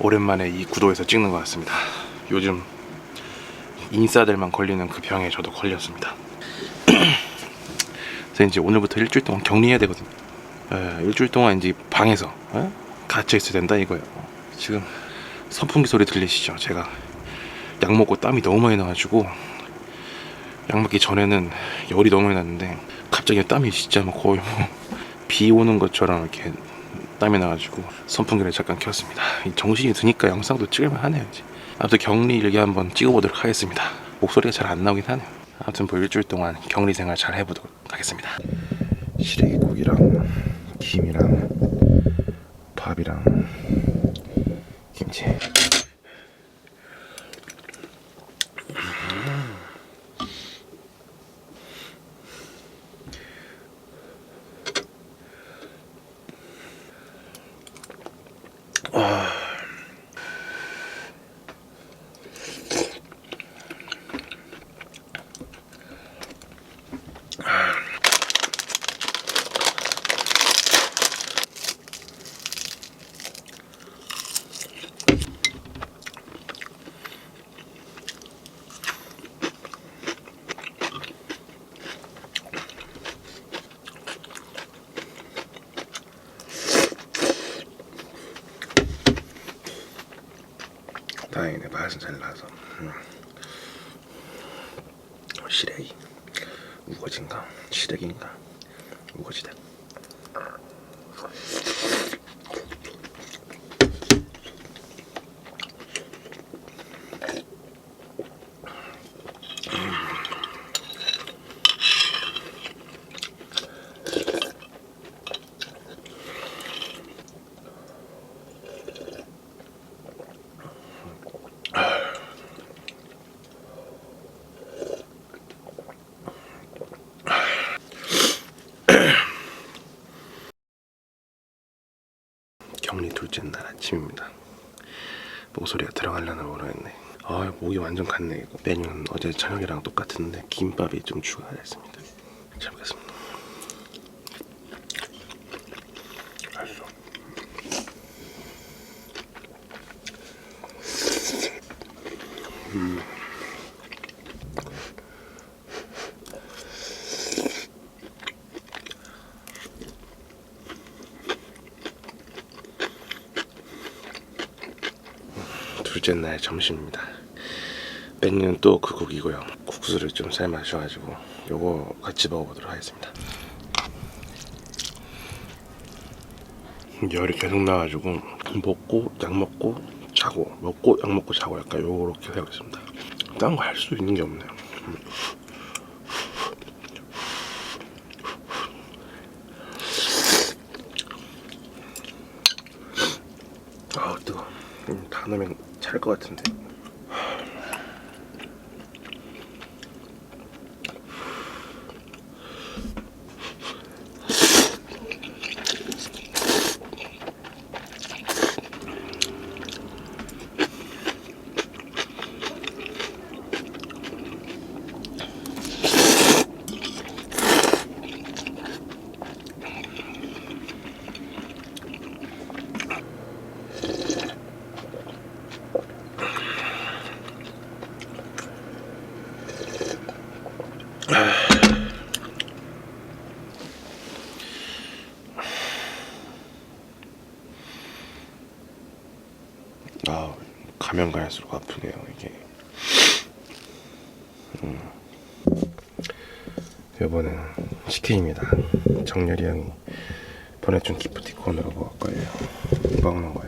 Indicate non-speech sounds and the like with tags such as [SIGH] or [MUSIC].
오랜만에 이 구도에서 찍는 것 같습니다. 요즘 인싸들만 걸리는 그 병에 저도 걸렸습니다. [CLEARS THROAT] 그래서 이제 오늘부터 일주일 동안 격리해야 되거든요. 예, 일주일 동안 이제 방에서 예? 갇혀 있어야 된다 이거예요. 지금 선풍기 소리 들리시죠? 제가 약 먹고 땀이 너무 많이 나가지고 약 먹기 전에는 열이 너무 많이 났는데 갑자기 땀이 진짜 막 거의 뭐 [LAUGHS] 비 오는 것처럼 이렇게 땀이 나가지고 선풍기를 잠깐 켰습니다. 이 정신이 드니까 영상도 찍을만 하네요. 이제. 아무튼 격리 일기 한번 찍어보도록 하겠습니다. 목소리가 잘 안 나오긴 하네요. 아무튼 뭐 일주일 동안 격리 생활 잘 해보도록 하겠습니다. 시래기국이랑 김이랑 김치. 다행이네. 맛은 잘 나서. 음. 시래기. 우거진가? 시래기인가? 우거지다 격리 둘째 날 아침입니다. 목소리가 들어가려나 모르겠네. 아 목이 완전 갔네 이거. 메뉴는 어제 저녁이랑 똑같은데 김밥이 좀 추가가 됐습니다. 잘 먹겠습니다. 맛있어 둘째 날 점심입니다. 메뉴는 또 그 국이고요. 국수를 좀삶 마셔가지고 요거 같이 먹어보도록 하겠습니다. 열이 계속 나가지고 먹고 약 먹고 자고 먹고 약 먹고 자고 약간 요렇게 하고 있습니다. 딴 거 할 수 있는 게 없네요. 아우 뜨거. 넣으면 찰 것 같은데. 아 가면 갈수록 아프네요 이게. 음. 이번에는 CK입니다. 정렬이 형이 보내준 기프티콘으로 거예요. 먹는 거예요.